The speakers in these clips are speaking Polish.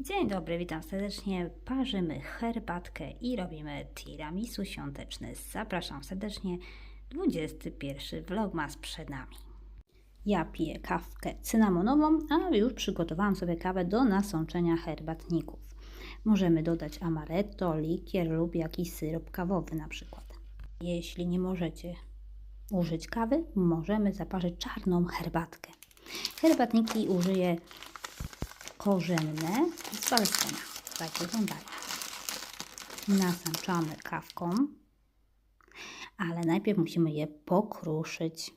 Dzień dobry, witam serdecznie. Parzymy herbatkę i robimy tiramisu świąteczne. Zapraszam serdecznie. 21 vlogmas przed nami. Ja piję kawkę cynamonową, a już przygotowałam sobie kawę do nasączenia herbatników. Możemy dodać amaretto, likier lub jakiś syrop kawowy na przykład. Jeśli nie możecie użyć kawy, możemy zaparzyć czarną herbatkę. Herbatniki użyję korzenne z. Tak wyglądają. Nasączamy kawką, ale najpierw musimy je pokruszyć.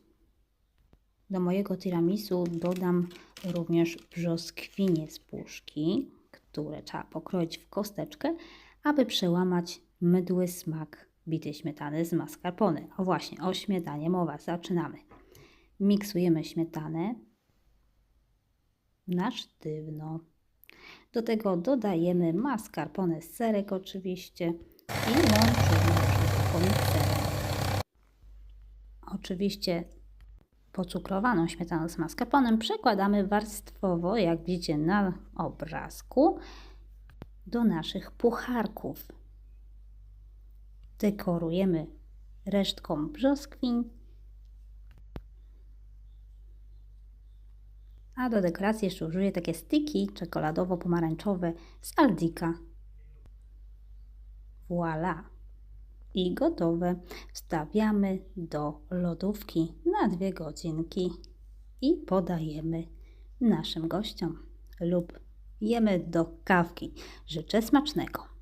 Do mojego tiramisu dodam również brzoskwinie z puszki, które trzeba pokroić w kosteczkę, aby przełamać mydły smak bitej śmietany z mascarpone. O właśnie, o śmietanie mowa. Zaczynamy. Miksujemy śmietanę na sztywno. Do tego dodajemy mascarpone, serek oczywiście i łączymy wszystko. Oczywiście pocukrowaną śmietaną z mascarponem przekładamy warstwowo, jak widzicie na obrazku, do naszych pucharków. Dekorujemy resztką brzoskwin A do dekoracji jeszcze użyję takie styki czekoladowo-pomarańczowe z Aldika. Voila! I gotowe. Wstawiamy do lodówki na dwie godzinki i podajemy naszym gościom lub jemy do kawki. Życzę smacznego.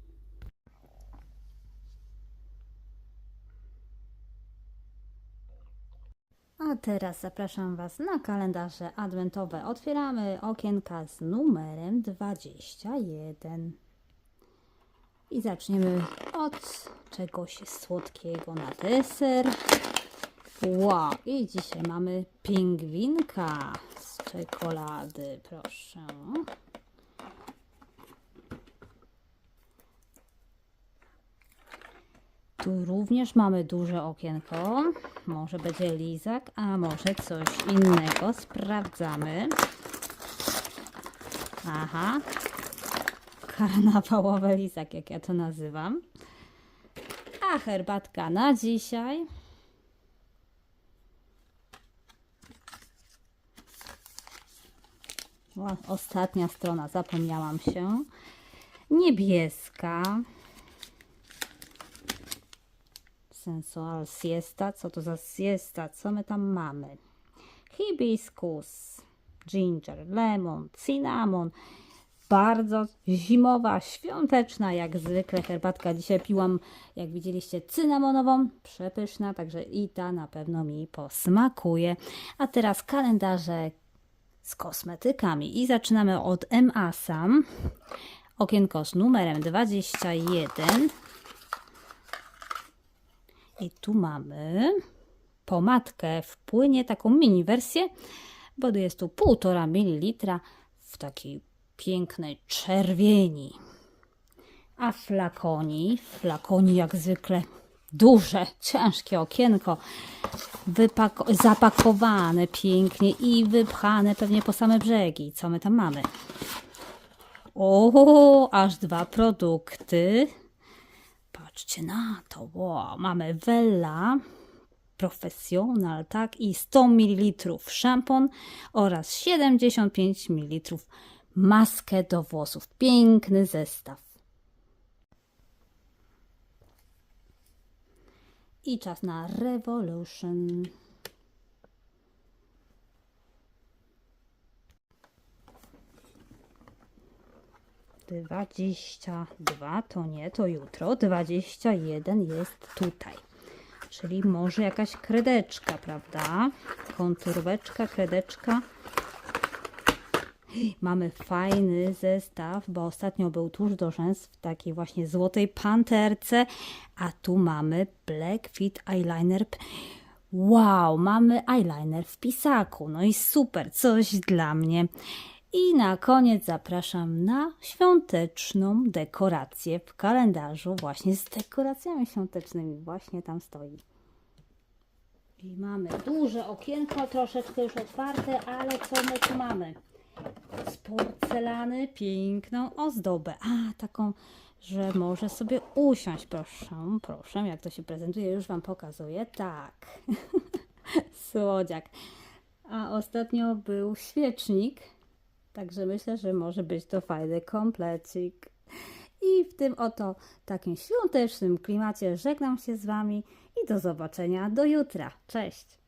Teraz zapraszam Was na kalendarze adwentowe. Otwieramy okienka z numerem 21. I zaczniemy od czegoś słodkiego na deser. Wow, i dzisiaj mamy pingwinka z czekolady, proszę. Tu również mamy duże okienko. Może będzie lizak, a może coś innego. Sprawdzamy. Aha. Karnawałowy lizak, jak ja to nazywam. A herbatka na dzisiaj. Ostatnia strona, zapomniałam się. Niebieska. Sensual siesta. Co to za siesta? Co my tam mamy? Hibiskus, ginger, lemon, cinnamon. Bardzo zimowa, świąteczna, jak zwykle herbatka. Dzisiaj piłam, jak widzieliście, cynamonową. Przepyszna, także i ta na pewno mi posmakuje. A teraz kalendarze z kosmetykami. I zaczynamy od MA Sam. Okienko z numerem 21. I tu mamy pomadkę w płynie, taką mini wersję, bo jest tu 1,5 ml w takiej pięknej czerwieni. A flakoni, flakoni jak zwykle duże, ciężkie okienko, zapakowane pięknie i wypchane pewnie po same brzegi. Co my tam mamy? O, aż dwa produkty. Patrzcie na to. Wow, mamy Wella Professional, tak? I 100 ml szampon oraz 75 ml maskę do włosów. Piękny zestaw. I czas na Revolution. Dwadzieścia dwa to nie, to jutro. Dwadzieścia jeden jest tutaj. Czyli może jakaś kredeczka, prawda? Konturweczka, kredeczka. Mamy fajny zestaw, bo ostatnio był tuż do rzęs w takiej właśnie złotej panterce, a tu mamy Black Fit Eyeliner. Wow, mamy eyeliner w pisaku. No i super, coś dla mnie. I na koniec zapraszam na świąteczną dekorację w kalendarzu, właśnie z dekoracjami świątecznymi. Właśnie tam stoi. I mamy duże okienko, troszeczkę już otwarte, ale co my tu mamy? z porcelany piękną ozdobę. A, taką, że może sobie usiąść. Proszę, proszę, jak to się prezentuje, już Wam pokazuję. Tak, słodziak. A ostatnio był świecznik, także myślę, że może być to fajny komplecik. I w tym oto takim świątecznym klimacie żegnam się z Wami i do zobaczenia do jutra. Cześć!